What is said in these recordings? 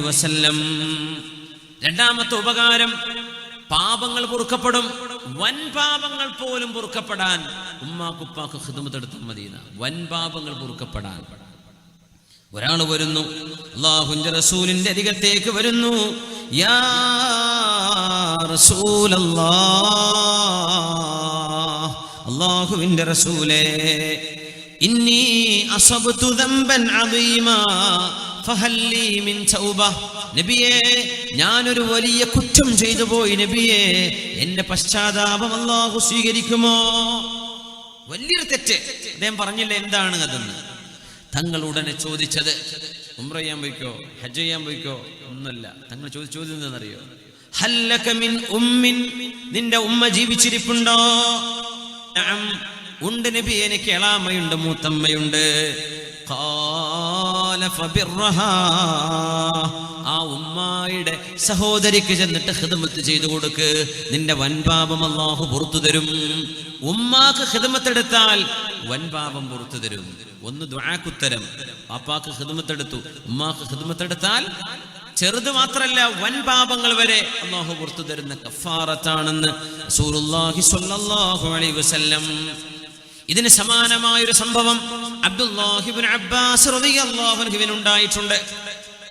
വസല്ലം. രണ്ടാമത്തെ ഉപകാരം പാപങ്ങൾ പൊറുക്കപ്പെടും. വൻ പാപങ്ങൾ പോലും പൊറുക്കപ്പെടാൻ ഉമ്മാക്കുപ്പാക്ക് ഹിദമത്തെടുത്താൽ മദീന വൻ പാപങ്ങൾ പൊറുക്കപ്പെടാൻ. ഒരാൾ വരുന്നു അള്ളാഹുഞ്ച റസൂലിന്റെ അരികത്തേക്ക് വരുന്നു. യാ റസൂലേ ഇന്നി ഫഹല്ലി മിൻ നബിയേ ഞാനൊരു വലിയ കുറ്റം ചെയ്തു പോയി നബിയേ എന്റെ പശ്ചാത്താപം അല്ലാഹു സ്വീകരിക്കുമോ? വലിയൊരു തെറ്റ്. അദ്ദേഹം പറഞ്ഞില്ല എന്താണ് അതെന്ന്? തങ്ങൾ ഉടനെ ചോദിച്ചത് ഉംറ ചെയ്യാൻ പോയിക്കോ? ഹജ്ജ് ചെയ്യാൻ പോയിക്കോ? ഒന്നല്ല തങ്ങൾ ചോദിച്ച ചോദ്യം എന്താണെന്നറിയോ? ഹല്ലക മിൻ ഉമ്മിൻ നിന്റെ ഉമ്മ ജീവിച്ചിരിപ്പുണ്ടോ. ഉണ്ട് നബി എനിക്ക് എളാമയുണ്ട് മൂത്തമ്മയുണ്ട്. ആ ഉമ്മായുടെ സഹോദരിക്ക് ചെന്നിട്ട് ഹിദമത്ത് ചെയ്തു കൊടുക്ക്. നിന്റെ വൻപാപം അള്ളാഹു പുറത്തു തരും. ഉമ്മാക്ക് ഹിദമത്തെടുത്താൽ വൻപാപം പുറത്തു തരും. ഒന്ന് ദ്വാക്കുത്തരം പാപ്പാക്ക് ഹിദമത്തെടുത്തു ഉമ്മാക്ക് ഹിദമത്തെടുത്താൽ ചെറുത് മാത്രല്ല വൻ പാപങ്ങൾ വരെ അള്ളാഹു പുറത്തു തരുന്ന കഫാറത്താണെന്ന് സൂറുല്ലാഹി സ്വല്ലല്ലാഹു അലൈഹി വസല്ലം ഇതിന് സമാനമായ ഒരു സംഭവം അബ്ദുല്ലാഹിബിൻ അബ്ബാസ് ഉണ്ടായിട്ടുണ്ട്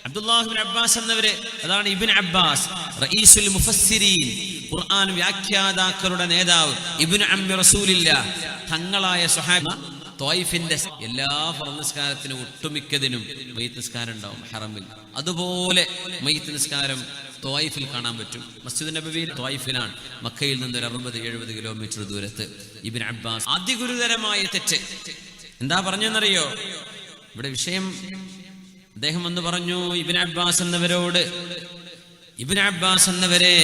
അബ്ദുല്ലാഹിബിൻ അബ്ബാസ് എന്നവര് അതാണ് ഇബിൻ അബ്ബാസ് റഈസുൽ മുഫസ്സിരീൻ ഖുർആൻ വ്യാഖ്യാതാക്കളുടെ നേതാവ് ഇബിൻ അമ്മി റസൂലില്ല തങ്ങളായ സ്വഹാബ തോയിഫിന്റെ എല്ലാ ഫർദ് നിസ്കാരത്തിനും ഒട്ടുമിക്കതിനും മയ്യത്ത് നിസ്കാരം ഉണ്ടാവും ഹറമിൽ. അതുപോലെ മയ്യത്ത് നിസ്കാരം തോയിഫിൽ കാണാൻ പറ്റും. മസ്ജിദ് നബവിയിൽ തോയിഫിലാണ് മക്കയിൽ നിന്ന് ഒരു അറുപത് എഴുപത് കിലോമീറ്റർ ദൂരത്ത് ഇബിൻ അബ്ബാസ് അതിഗുരുതരമായ തെറ്റ്. എന്താ പറഞ്ഞെന്നറിയോ? ഇവിടെ വിഷയം അദ്ദേഹം വന്ന് പറഞ്ഞു ഇബിൻ അബ്ബാസ് എന്നവരോട് ഇബിൻ അബ്ബാസ് എന്നവരെ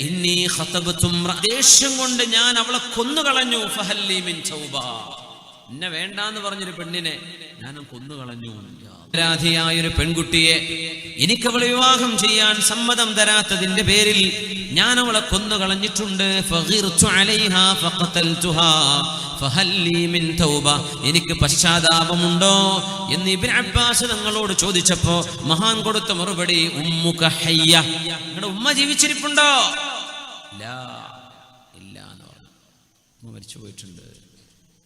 ഇന്നീ ദേഷ്യം കൊണ്ട് ഞാൻ അവളെ കൊന്നുകളഞ്ഞു. ഫഹല്ലി മിൻ ചൗബ എന്നെ വേണ്ടാന്ന് പറഞ്ഞൊരു പെണ്ണിനെ ഞാനും കൊന്നുകളഞ്ഞു അപരാധിയായ ഒരു പെൺകുട്ടിയെ എനിക്ക് അവളെ വിവാഹം ചെയ്യാൻ സമ്മതം തരാത്തതിന്റെ പേരിൽ ഞാൻ അവളെ കൊന്നുകളഞ്ഞിട്ടുണ്ട് എനിക്ക് പശ്ചാത്താപമുണ്ടോ എന്ന് ഇബിൻ അബ്ബാസ് തങ്ങളോട് ചോദിച്ചപ്പോ മഹാൻ കൊടുത്ത മറുപടി ഉമ്മുക ഹയ്യ. ഉമ്മ ജീവിച്ചിരിപ്പുണ്ടോ? ഇല്ല ഇല്ല എന്ന് പറഞ്ഞു. മരിച്ചു പോയിട്ടുണ്ട് തുബ് ഇലല്ലാഹി അസ്സ വജല്ല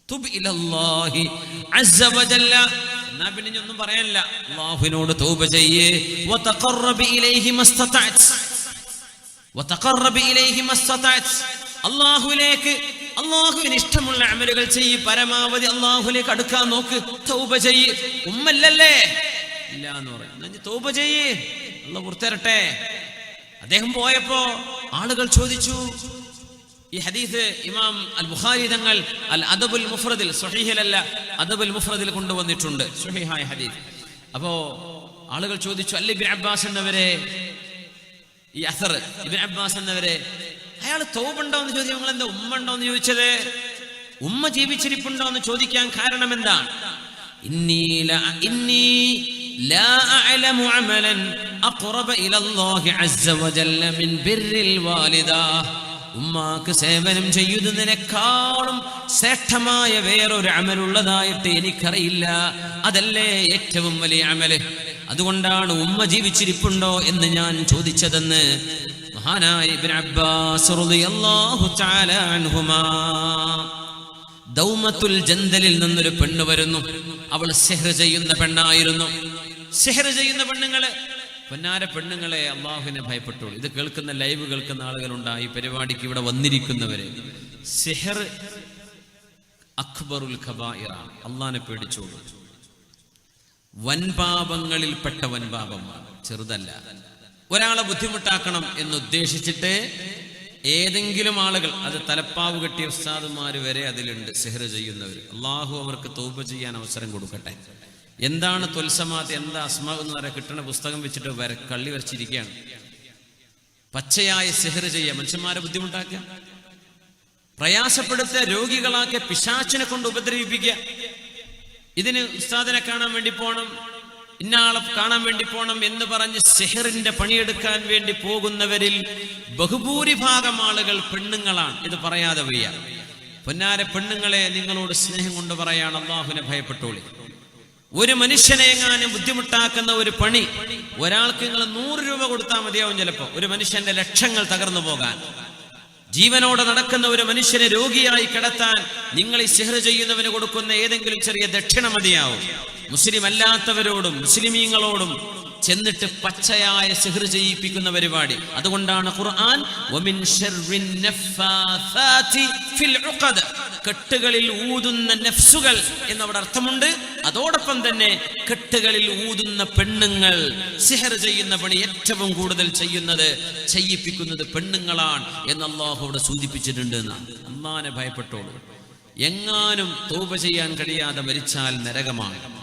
എന്നാ പിന്നെ ഇനി ഒന്നും പറയാനില്ല. അല്ലാഹുവിനോട് തൗബ ചെയ്യേ. അല്ലാഹുവിലേക്ക് അള്ളാഹുവിന് ഇഷ്ടമുള്ള അമലുകൾ ചെയ്യ്. പരമാവധി അള്ളാഹുലേക്ക് അടുക്കാൻ നോക്ക്. തൗബ ചെയ്യ്. ഉമ്മല്ലല്ലേ? ഇല്ല എന്ന് പറയും തൗബ ചെയ്യ്. അള്ള പുറത്തിരട്ടെ. അദ്ദേഹം പോയപ്പോ ആളുകൾ ചോദിച്ചു ഈ ഹദീസ് ഇമാം അൽ ബുഖാരി തങ്ങൾ അൽ അദബുൽ മുഫ്രദിൽ സുഹീഹിലല്ല അദബുൽ മുഫ്രദിൽ കൊണ്ടുവന്നിട്ടുണ്ട്. സ്വഹീഹായ ഹദീസ്. അപ്പോ ആളുകൾ ചോദിച്ചു അല്ല ഇബിൻ അബ്ബാസ് എന്നവരെ? ഈ അസർ ഇബിൻ അബ്ബാസ് എന്നവരെ? അയാൾ തോവുണ്ടോ എന്ന് ചോദിച്ചു. നിങ്ങൾ എന്താ ഉമ്മ ഉണ്ടോ എന്ന് ചോദിച്ചത് ഉമ്മ ജീവിച്ചിരിപ്പുണ്ടോ? എന്ന് ചോദിക്കാൻ കാരണം എന്താണ്? അഖറബ ഇലല്ലാഹി അസ്സ വജല്ല മിൻ ബിർരിൽ വാലിദ. ഉമ്മാക്ക് സേവനം ചെയ്യുന്നതിനേക്കാളും ശ്രേഷ്ഠമായ വേറൊരു അമലുള്ളതായിട്ട് എനിക്കറിയില്ല. അതല്ലേ ഏറ്റവും വലിയ അമൽ? അതുകൊണ്ടാണ് ഉമ്മ ജീവിച്ചിരിപ്പുണ്ടോ എന്ന് ഞാൻ ചോദിച്ചതെന്ന് മഹാനായ അബ്ബാസ് റളിയല്ലാഹു തആല അൻഹുമാ. ദൗമത്തുൽ ജന്തലിൽ നിന്നൊരു പെണ്ണ് വരുന്നു. അവൾ സെഹ്ർ ചെയ്യുന്ന പെണ്ണായിരുന്നു. സെഹ്ർ ചെയ്യുന്ന പെണ്ണുങ്ങൾ പൊന്നാര പെണ്ണുങ്ങളെ അള്ളാഹുവിനെ ഭയപ്പെട്ടുള്ളൂ ഇത് കേൾക്കുന്ന ലൈവ് കേൾക്കുന്ന ആളുകളുണ്ടായി പരിപാടിക്ക് ഇവിടെ വന്നിരിക്കുന്നവരെ. സെഹർ അക്ബറുൽ ഖബായിറാണ് അള്ളാഹിനെ പേടിച്ചോളൂ. വൻപാപങ്ങളിൽപ്പെട്ട വൻപാപമാണ് ചെറുതല്ല. ഒരാളെ ബുദ്ധിമുട്ടാക്കണം എന്നുദ്ദേശിച്ചിട്ട് ഏതെങ്കിലും ആളുകൾ അത് തലപ്പാവ് കെട്ടിയ ഉസ്താദുമാർ വരെ അതിലുണ്ട് സെഹർ ചെയ്യുന്നവർ അള്ളാഹു അവർക്ക് തൗബ ചെയ്യാൻ അവസരം കൊടുക്കട്ടെ. എന്താണ് തൊൽസമാത്ത് എന്താ അസ്മ എന്ന് പറയാൻ കിട്ടുന്ന പുസ്തകം വെച്ചിട്ട് വര കള്ളി വരച്ചിരിക്കുകയാണ്. പച്ചയായ സെഹർ ചെയ്യുക മനുഷ്യന്മാരെ ബുദ്ധിമുട്ടാക്കുക. പ്രയാസപ്പെടുത്തുക രോഗികളാക്കിയ പിശാച്ചിനെ കൊണ്ട് ഉപദ്രവിപ്പിക്കുക. ഇതിന് ഉസ്താദിനെ കാണാൻ വേണ്ടി പോണം ഇന്നാളെ കാണാൻ വേണ്ടി പോകണം എന്ന് പറഞ്ഞ് സെഹറിന്റെ പണിയെടുക്കാൻ വേണ്ടി പോകുന്നവരിൽ ബഹുഭൂരിഭാഗം ആളുകൾ പെണ്ണുങ്ങളാണ്. ഇത് പറയാതെ വയ്യ. പൊന്നാര പെണ്ണുങ്ങളെ നിങ്ങളോട് സ്നേഹം കൊണ്ട് പറയാണ് അള്ളാഹുവിനെ ഭയപ്പെട്ടോളി. ഒരു മനുഷ്യനെ എങ്ങാനും ബുദ്ധിമുട്ടാക്കുന്ന ഒരു പണി ഒരാൾക്ക് നിങ്ങൾ നൂറ് രൂപ കൊടുത്താൽ മതിയാവും ചിലപ്പോൾ ഒരു മനുഷ്യന്റെ ലക്ഷങ്ങൾ തകർന്നു പോകാൻ. ജീവനോടെ നടക്കുന്ന ഒരു മനുഷ്യനെ രോഗിയായി കിടത്താൻ നിങ്ങൾ ഈ സിഹർ ചെയ്യുന്നവന് കൊടുക്കുന്ന ഏതെങ്കിലും ചെറിയ ദക്ഷിണ മതിയാവും. മുസ്ലിം അല്ലാത്തവരോടും മുസ്ലിമീങ്ങളോടും ചെന്നിട്ട് പച്ചയായ സിഹർ ചെയ്യിപ്പിക്കുന്ന പരിപാടി. അതുകൊണ്ടാണ് ഖുർആൻ വമിൻ ഫിൽ കെട്ടുകളിൽ ഊതുന്ന നഫ്സുകൾ എന്നവിടെ അർത്ഥമുണ്ട്. അതോടൊപ്പം തന്നെ കെട്ടുകളിൽ ഊതുന്ന പെണ്ണുങ്ങൾ സിഹർ ചെയ്യുന്ന പണി ഏറ്റവും കൂടുതൽ ചെയ്യുന്നത് ചെയ്യിപ്പിക്കുന്നത് പെണ്ണുങ്ങളാണ് എന്ന് അള്ളാഹു അവിടെ സൂചിപ്പിച്ചിട്ടുണ്ട് എന്നാണ് അള്ളാനെ ഭയപ്പെട്ടോളൂ. എങ്ങാനും തോപ ചെയ്യാൻ കഴിയാതെ മരിച്ചാൽ നരകമാണ്.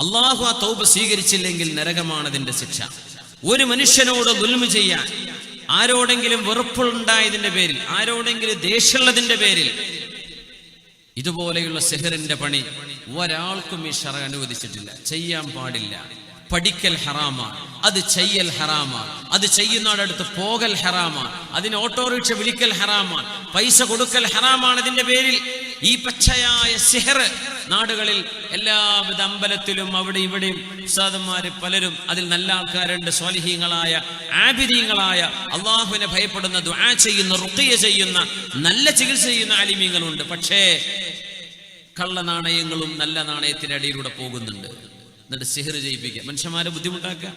അള്ളാഹു ആ തൗബ് സ്വീകരിച്ചില്ലെങ്കിൽ നരകമാണ് അതിന്റെ ശിക്ഷ. ഒരു മനുഷ്യനോട് ദുൽമ ചെയ്യാൻ ആരോടെങ്കിലും വെറുപ്പുണ്ടായതിന്റെ പേരിൽ ആരോടെങ്കിലും ദേഷ്യമുള്ളതിന്റെ പേരിൽ ഇതുപോലെയുള്ള സെഹറിന്റെ പണി ഒരാൾക്കും ഈ ഷറ അനുവദിച്ചിട്ടില്ല. ചെയ്യാൻ പാടില്ല. പഠിക്കൽ ഹറാമാണ് അത് ചെയ്യൽ ഹറാമാണ് അത് ചെയ്യുന്നവരടുത്ത് പോകൽ ഹറാമാണ് അതിന് ഓട്ടോറിക്ഷ വിളിക്കൽ ഹറാമാണ് പൈസ കൊടുക്കൽ ഹറാമാണ് അതിന്റെ പേരിൽ. ഈ പച്ചയായ സിഹർ നാടുകളിൽ എല്ലാവിധ അമ്പലത്തിലും അവിടെ ഇവിടെയും ഉസ്താദന്മാര് പലരും അതിൽ നല്ല ആൾക്കാരുണ്ട് സ്വാലിഹീങ്ങളായ ആബിദീങ്ങളായ അള്ളാഹുവിനെ ഭയപ്പെടുന്ന ദ്വാ ചെയ്യുന്ന റുക്കിയ ചെയ്യുന്ന നല്ല ചികിത്സ ചെയ്യുന്ന ആലിമീങ്ങളുണ്ട്. പക്ഷേ കള്ള നാണയങ്ങളും നല്ല നാണയത്തിന്റെ അടിയിലൂടെ പോകുന്നുണ്ട്. എന്നിട്ട് സിഹർ ചെയ്യിപ്പിക്കുക. മനുഷ്യന്മാരെ ബുദ്ധിമുട്ടാക്കുക.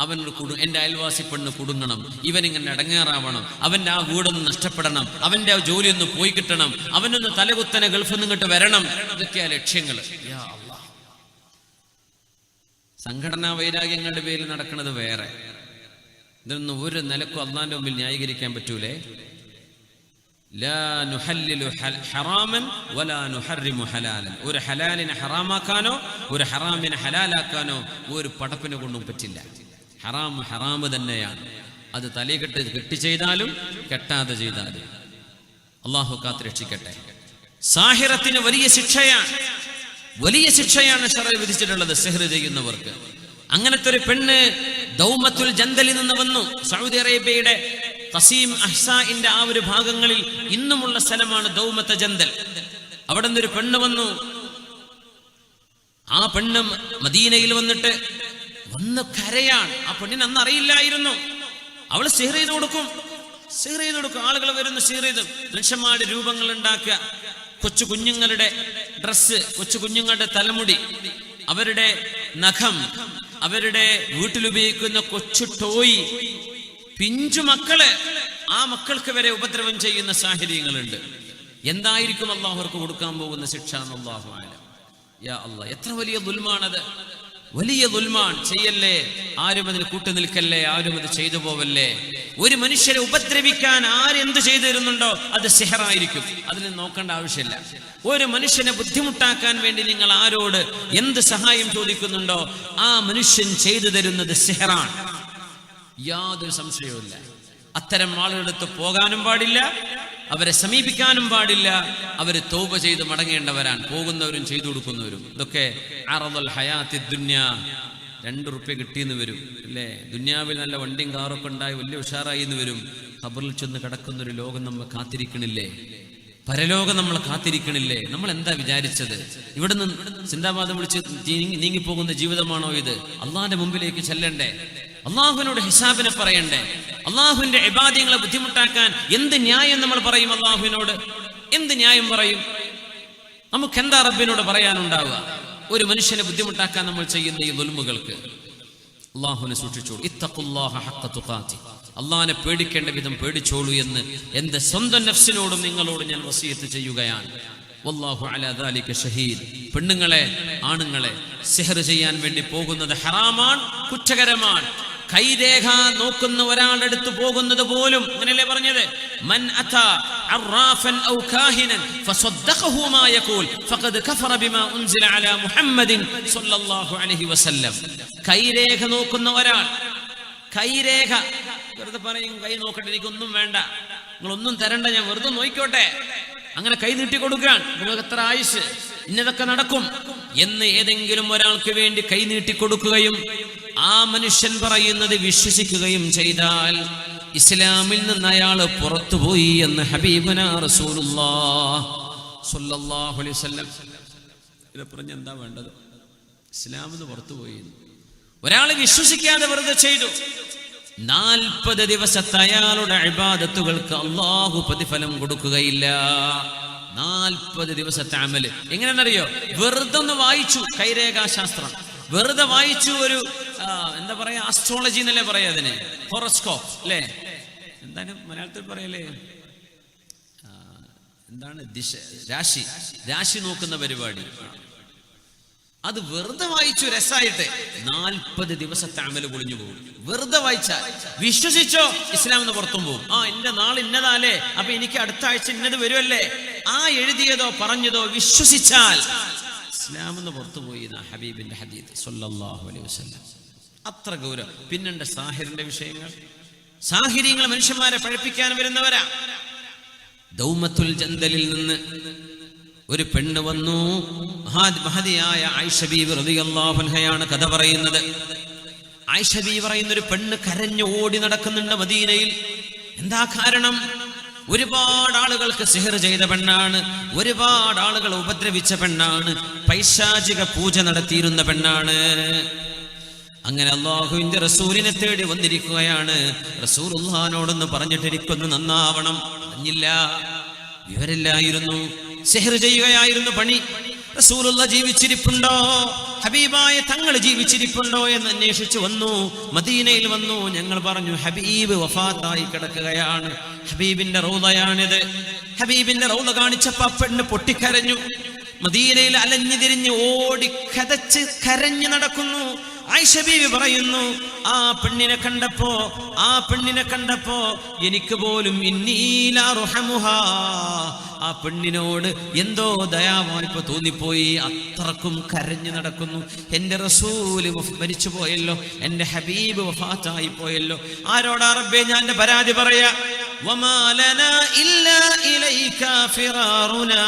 അവനോട് കുടു എന്റെ അയൽവാസി പെണ്ണ് കുടുങ്ങണം. ഇവൻ ഇങ്ങനെ അടങ്ങേറാവണം അവന്റെ ആ വീടൊന്ന് നഷ്ടപ്പെടണം. അവന്റെ ആ ജോലി ഒന്ന് പോയി കിട്ടണം. അവനൊന്ന് തലകുത്തനെ ഗൾഫിൽ നിന്നിട്ട് വരണം. ഇതൊക്കെയാ ലക്ഷ്യങ്ങൾ സംഘടനാ വൈരാഗ്യങ്ങളുടെ പേരിൽ നടക്കുന്നത് വേറെ. ഇതൊന്നും ഒരു നിലക്കും അള്ളാന്റെ മുമ്പിൽ ന്യായീകരിക്കാൻ പറ്റൂലേ? ഒരു ഹലാലിനെ ഹറാമാക്കാനോ ഒരു ഹറാമിനെ ഹലാലാക്കാനോ ഒരു പടപ്പിനെ കൊണ്ടും പറ്റില്ല. ഹറാം ഹറാമ് തന്നെയാണ്. അത് തലയിട്ട് കെട്ടി ചെയ്താലും കെട്ടാതെ ചെയ്താലും. അള്ളാഹു കാത്ത് രക്ഷിക്കട്ടെ. സാഹിറത്തിന് വലിയ ശിക്ഷയാണ്. വലിയ ശിക്ഷയാണ് ഷറ വിധിച്ചിട്ടുള്ളത് സെഹ്റ് ചെയ്യുന്നവർക്ക്. അങ്ങനത്തെ ഒരു പെണ്ണ് ദൗമത്തുൽ ജന്തലിൽ നിന്ന് വന്നു. സൗദി അറേബ്യയുടെ കസീം അഹ്സാഇന്റെ ആ ഒരു ഭാഗങ്ങളിൽ ഇന്നുമുള്ള സ്ഥലമാണ് ദൗമത്ത ജന്തൽ. അവിടെ നിന്നൊരു പെണ്ണ് വന്നു. ആ പെണ്ണ് മദീനയിൽ വന്നിട്ട് വന്ന് കരയാണ്. ആ പെണ്ണിന് അന്ന് അറിയില്ലായിരുന്നു. അവൾ സിഹർ ചെയ്ത് കൊടുക്കും. സിഹർ ചെയ്ത് കൊടുക്കും. ആളുകൾ വരുന്ന സിഹർ ചെയ്ത്. മനുഷ്യന്മാരുടെ രൂപങ്ങൾ ഉണ്ടാക്കുക. കൊച്ചു കുഞ്ഞുങ്ങളുടെ ഡ്രസ്സ് കൊച്ചു കുഞ്ഞുങ്ങളുടെ തലമുടി അവരുടെ നഖം അവരുടെ വീട്ടിലുപയോഗിക്കുന്ന കൊച്ചു ടോയ് പിഞ്ചു മക്കൾ ആ മക്കൾക്ക് വരെ ഉപദ്രവം ചെയ്യുന്ന സാഹചര്യങ്ങളുണ്ട്. എന്തായിരിക്കും അള്ളാഹുർക്ക് കൊടുക്കാൻ പോകുന്ന ശിക്ഷ എന്ന് അള്ളാഹു ആലം. യാ എത്ര വലിയ ദുൽമാണത്. വലിയ ദുൽമാൻ ചെയ്യല്ലേ? ആരും അതിന് കൂട്ടു നിൽക്കല്ലേ? ആരും അത് ചെയ്തു പോവല്ലേ? ഒരു മനുഷ്യരെ ഉപദ്രവിക്കാൻ ആരെന്ത് ചെയ്തു തരുന്നുണ്ടോ അത് സിഹറായിരിക്കും. അതിന് നോക്കേണ്ട ആവശ്യമില്ല. ഒരു മനുഷ്യനെ ബുദ്ധിമുട്ടാക്കാൻ വേണ്ടി നിങ്ങൾ ആരോട് എന്ത് സഹായം ചോദിക്കുന്നുണ്ടോ ആ മനുഷ്യൻ ചെയ്തു തരുന്നത് സിഹറാണ്. യാതൊരു സംശയവുമില്ല. അത്തരം ആളുകളെടുത്ത് പോകാനും പാടില്ല. അവരെ സമീപിക്കാനും പാടില്ല. അവർ തോപ ചെയ്ത് മടങ്ങേണ്ടവരാണ്. പോകുന്നവരും ചെയ്തു കൊടുക്കുന്നവരും. ഇതൊക്കെ അറദൽ ഹയാത്തി ദുന്യ. രണ്ട് റുപ്യ കിട്ടിയെന്ന് വരും. അല്ലേ? ദുന്യാവിൽ നല്ല വണ്ടിയും കാറൊക്കെ ഉണ്ടായി വലിയ ഉഷാറായി എന്ന് വരും. ഖബറിൽ ചെന്ന് കിടക്കുന്ന ഒരു ലോകം നമ്മൾ കാത്തിരിക്കണില്ലേ? പരലോകം നമ്മൾ കാത്തിരിക്കണില്ലേ? നമ്മൾ എന്താ വിചാരിച്ചത്? ഇവിടെ നിന്ന് സിന്ദാബാദം വിളിച്ച് നീങ്ങി- നീങ്ങിപ്പോകുന്ന ജീവിതമാണോ ഇത്? അള്ളാന്റെ മുമ്പിലേക്ക് ചെല്ലണ്ടേ? അള്ളാഹുവിനോട് ഹിസാബിനെ പറയണ്ടേ? അള്ളാഹുവിന്റെ എബാദ്യങ്ങളെ ബുദ്ധിമുട്ടാക്കാൻ എന്ത് ന്യായം നമ്മൾ പറയും അള്ളാഹുവിനോട്? എന്ത് ന്യായം പറയും? നമുക്ക് എന്താ റബ്ബിനോട് പറയാനുണ്ടാവുക? ഒരു മനുഷ്യനെ ബുദ്ധിമുട്ടാക്കാൻ നമ്മൾ ചെയ്യുന്ന ഈ ദുൽമുകൾക്ക് അള്ളാഹുവിനെ സൂക്ഷിച്ചോളൂ. ഇത്തഖുല്ലാഹ ഹഖ്ക അള്ളാഹിനെ പേടിക്കേണ്ട വിധം പേടിച്ചോളൂ എന്ന് എന്റെ സ്വന്തം നഫ്സിനോടും നിങ്ങളോടും ഞാൻ വസീയത്ത് ചെയ്യുകയാണ്. വല്ലാഹു ഷഹീദ്. പെണ്ണുങ്ങളെ ആണുങ്ങളെ സിഹർ ചെയ്യാൻ വേണ്ടി പോകുന്നത് ഹറാമാണ് കുറ്റകരമാണ്. കൈരേഖ നോക്കുന്ന ഒരാളുടെ അടുത്ത് പോകുന്നത് പോലും അങ്ങനെയല്ലേ പറഞ്ഞത്? മൻ അഥ അറാഫൻ ഔ കാഹിനൻ യഖൂൽ ഫഖദ് കഫറ ബിമാ ഉൻസില അലാ മുഹമ്മദിൻ സ്വല്ലല്ലാഹു അലൈഹി വസല്ലം. കൈരേഖ നോക്കുന്ന ഒരാൾ കൈരേഖ വെറുതെ പറയും കൈ നോക്കട്ടെ എനിക്കൊന്നും വേണ്ട. നിങ്ങൾ ഒന്നും തരണ്ട ഞാൻ വെറുതെ നോക്കിക്കോട്ടെ അങ്ങനെ കൈ നീട്ടി കൊടുക്കാൻ നിങ്ങൾക്ക് എത്ര ആയുസ്? ഇന്നതൊക്കെ നടക്കും. എന്ന് ഏതെങ്കിലും ഒരാൾക്ക് വേണ്ടി കൈ നീട്ടി കൊടുക്കുകയും ആ മനുഷ്യൻ പറയുന്നത് വിശ്വസിക്കുകയും ചെയ്താൽ ഇസ്ലാമിൽ നിന്ന് അയാൾ പുറത്തുപോയി എന്ന് ഹബീബന പറഞ്ഞ എന്താ വേണ്ടത്? ഇസ്ലാമിന്ന് പുറത്തുപോയി ഒരാൾ വിശ്വസിക്കാതെ വെറുതെ ചെയ്തു. നാൽപ്പത് ദിവസത്തെ അയാളുടെ അഴിബാദത്തുകൾക്ക് അള്ളാഹു പ്രതിഫലം കൊടുക്കുകയില്ല. നാൽപ്പത് ദിവസത്തെ അമൽ. എങ്ങനെയാണെന്നറിയോ? വെറുതെ ഒന്ന് വായിച്ചു. കൈരേഖാശാസ്ത്രം. വെറുതെ വായിച്ചു ഒരു എന്താ പറയാ? അസ്ട്രോളജി എന്നല്ലേ പറയാ അതിന്? ഹൊറോസ്കോപ്പ് അല്ലേ? എന്താണ് മലയാളത്തിൽ പറയല്ലേ? എന്താണ് ദിശ? രാശി. രാശി നോക്കുന്ന പരിപാടി. അത് വെറുതെ വായിച്ചു രസായിട്ട് നാൽപ്പത് ദിവസത്തെ അമൽ പൊളിഞ്ഞു പോകും. വെറുതെ വായിച്ചാൽ വിശ്വസിച്ചോ? ഇസ്ലാം എന്ന് പുറത്തും പോകും. ആ എന്റെ നാൾ ഇന്നതാലേ. അപ്പൊ എനിക്ക് അടുത്ത ആഴ്ച ഇന്നത് വരുമല്ലേ ആ എഴുതിയതോ പറഞ്ഞതോ വിശ്വസിച്ചാൽ ഇസ്ലാം എന്ന് പുറത്തുപോയി ഹബീബിന്റെ ഹദീദ് സല്ലല്ലാഹു അലൈഹി വസല്ലം. അത്ര ഗൗരവം. പിന്നെണ്ട് സാഹിറിന്റെ വിഷയങ്ങൾ? സാഹിര്യങ്ങൾ മനുഷ്യന്മാരെ പഴപ്പിക്കാൻ വരുന്നവരാ. ദൗമത്തുൽ ജന്തലിൽ നിന്ന് ഒരു പെണ്ണ് വന്നു. മഹാ- മഹതിയായ ആയിഷബീബ് റളിയല്ലാഹുൻഹയാണ് കഥ പറയുന്നത്. ആയിഷബീ പറയുന്ന ഒരു പെണ്ണ് കരഞ്ഞു ഓടി നടക്കുന്നുണ്ട് മദീനയിൽ. എന്താ കാരണം? ഒരുപാട് ആളുകൾക്ക് സിഹർ ചെയ്ത പെണ്ണാണ്. ഒരുപാട് ആളുകൾ ഉപദ്രവിച്ച പെണ്ണാണ്. പൈശാചിക പൂജ നടത്തിയിരുന്ന പെണ്ണാണ്. അങ്ങനെ അള്ളാഹുവിന്റെ റസൂലിനെ തേടി വന്നിരിക്കുകയാണ്. റസൂൽ ഉള്ളഹാനോടൊന്ന് പറഞ്ഞിട്ട് നന്നാവണം അറിഞ്ഞില്ല വിവരില്ലായിരുന്നു ചെയ്യുകയായിരുന്നു പണി. റസൂലുള്ള ജീവിച്ചിരിപ്പുണ്ടോ? ഹബീബായ തങ്ങൾ ജീവിച്ചിരിപ്പുണ്ടോ എന്ന് അന്വേഷിച്ചു വന്നു. മദീനയിൽ വന്നു. ഞങ്ങൾ പറഞ്ഞു ഹബീബ് വഫാത്തായി കിടക്കുകയാണ്. ഹബീബിന്റെ റൗദയാണിത്. ഹബീബിന്റെ റൗദ കാണിച്ചപ്പോ പെണ്ണ് പൊട്ടിക്കരഞ്ഞു. മദീനയിൽ അലഞ്ഞു തിരിഞ്ഞ് ഓടി കതച്ച് കരഞ്ഞു നടക്കുന്നു. ആയിഷ ബീവി പറയുന്നു ആ പെണ്ണിനെ കണ്ടപ്പോ ആ പെണ്ണിനെ കണ്ടപ്പോ എനിക്ക് പോലും ഇന്നീലാറുഹമുഹാ ആ പെണ്ണിനോട് എന്തോ ദയാവായ്പ തോന്നിപ്പോയി അത്രക്കും കരഞ്ഞു നടക്കുന്നു. എന്റെ റസൂൽ മരിച്ചു പോയല്ലോ എന്റെ ഹബീബ് വഫാത്തായി പോയല്ലോ. ആരോടാ റബ്ബേ ഞാൻ പരാതി പറയാ? وما لنا إلا إليك فرارنا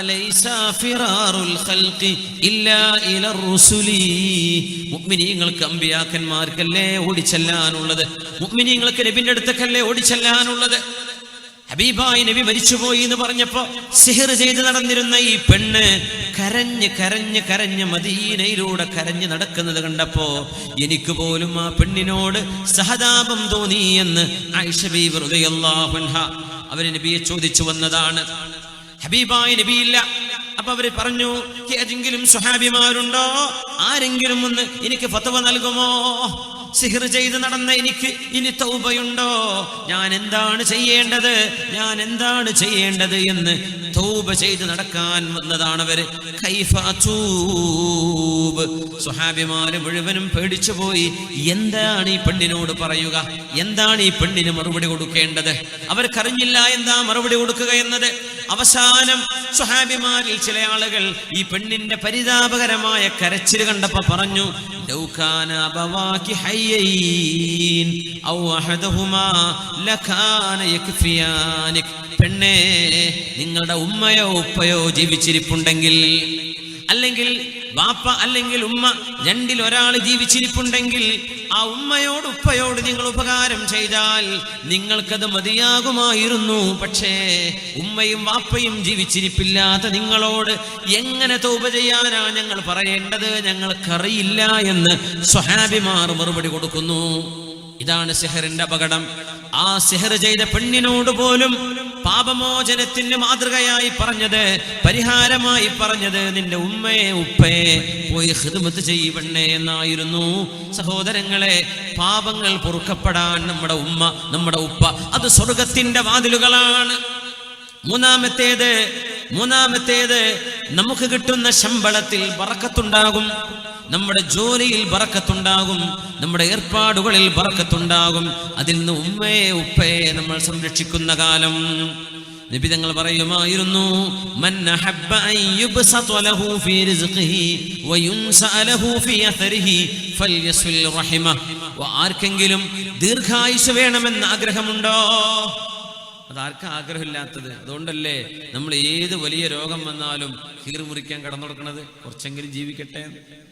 أليس فرار الخلق إلا إلى الرسل മുഅ്മിനീങ്ങൾക്ക് അമ്പിയാക്കന്മാർക്കല്ലേ ഓടിച്ചെല്ലാനുള്ളത് മുഅ്മിനീങ്ങൾക്ക് നബിന്റെ അടുത്തേക്കല്ലേ ഓടിച്ചെല്ലാനുള്ളത് ഹബീബായി നബി മരിച്ചുപോയി എന്ന് പറഞ്ഞപ്പോ സിഹർ ചെയ്ത് നടന്നിരുന്ന ഈ പെണ്ണ് കരഞ്ഞ് കരഞ്ഞ് കരഞ്ഞ് മദീനയിലൂടെ കരഞ്ഞ് നടക്കുന്നത് കണ്ടപ്പോ എനിക്ക് പോലും ആ പെണ്ണിനോട് സഹതാപം തോന്നി എന്ന് അവർ നബിയെ ചോദിച്ചു വന്നതാണ്. ഹബീബായി നബിയില്ല. അപ്പൊ അവർ പറഞ്ഞു ഏതെങ്കിലും സുഹാബിമാരുണ്ടോ ആരെങ്കിലും ഒന്ന് എനിക്ക് ഫത്തവ നൽകുമോ? സിഹിർ ചെയ്ത് നടന്ന എനിക്ക് ഇനി തൗബയുണ്ടോ? ഞാൻ എന്താണ് ചെയ്യേണ്ടത്? ഞാൻ എന്താണ് ചെയ്യേണ്ടത് എന്ന് തൗബ ചെയ്ത് നടക്കാൻ വന്നതാണ് അവർ സുഹാബിമാര് മുഴുവനും പേടിച്ചു പോയി. എന്താണ് ഈ പെണ്ണിനോട് പറയുക? എന്താണ് ഈ പെണ്ണിന് മറുപടി കൊടുക്കേണ്ടത്? അവർക്കറിഞ്ഞില്ല എന്താ മറുപടി കൊടുക്കുക എന്നത്. അവസാനം സുഹാബിമാരിൽ ചില ആളുകൾ ഈ പെണ്ണിന്റെ പരിതാപകരമായ കരച്ചിൽ കണ്ടപ്പോ പറഞ്ഞു "ലൗ كان അബവാകി ഹയ്യൈൻ أو أحدهما ലകാന يكفيانك. പെണ്ണേ നിങ്ങളുടെ ഉമ്മയോ ഉപ്പയോ ജീവിച്ചിരിപ്പുണ്ടെങ്കിൽ അല്ലെങ്കിൽ വാപ്പ അല്ലെങ്കിൽ ഉമ്മ രണ്ടിൽ ഒരാൾ ജീവിച്ചിരിപ്പുണ്ടെങ്കിൽ ആ ഉമ്മയോട് ഉപ്പയോട് നിങ്ങൾ ഉപകാരം ചെയ്താൽ നിങ്ങൾക്കത് മതിയാകുമായിരുന്നു. പക്ഷേ ഉമ്മയും വാപ്പയും ജീവിച്ചിരിപ്പില്ലാത്ത നിങ്ങളോട് എങ്ങനെ തോപ ചെയ്യാനാ ഞങ്ങൾ പറയേണ്ടത് ഞങ്ങൾക്കറിയില്ല എന്ന് സ്വഹാബിമാർ മറുപടി കൊടുക്കുന്നു. ഇതാണ് സെഹറിന്റെ അപകടം. ആ സെഹർ ചെയ്ത പെണ്ണിനോട് പോലും പാപമോചനത്തിന് മാതൃകയായി പറഞ്ഞത് പരിഹാരമായി പറഞ്ഞത് നിന്റെ ഉമ്മയെ ഉപ്പയെ പോയി ഹിദ്മത്ത് ചെയ്യണ്ണേ എന്നായിരുന്നു. സഹോദരങ്ങളെ പാപങ്ങൾ പൊറുക്കപ്പെടാൻ നമ്മുടെ ഉമ്മ നമ്മുടെ ഉപ്പ. അത് സ്വർഗത്തിന്റെ വാതിലുകളാണ്. മൂന്നാമത്തേത് മൂന്നാമത്തേത് നമുക്ക് കിട്ടുന്ന ശമ്പളത്തിൽ ബറക്കത്തുണ്ടാകും നമ്മുടെ ജോലിയിൽ ബറക്കത്തുണ്ടാകും നമ്മുടെ ഏർപ്പാടുകളിൽ ബറക്കത്തുണ്ടാകും. അതിൽ നിന്ന് ഉമ്മയെ ഉപ്പയെ നമ്മൾ സംരക്ഷിക്കുന്ന കാലം. നബി തങ്ങൾ പറയുമായിരുന്നു ആർക്കെങ്കിലും ദീർഘായുസ് വേണമെന്ന് ആഗ്രഹമുണ്ടോ? അതാർക്കും ആഗ്രഹമില്ലാത്തത് അതുകൊണ്ടല്ലേ നമ്മൾ ഏത് വലിയ രോഗം വന്നാലും കീറി മുറിക്കാൻ കടന്നു കൊടുക്കണത് കുറച്ചെങ്കിലും ജീവിക്കട്ടെ.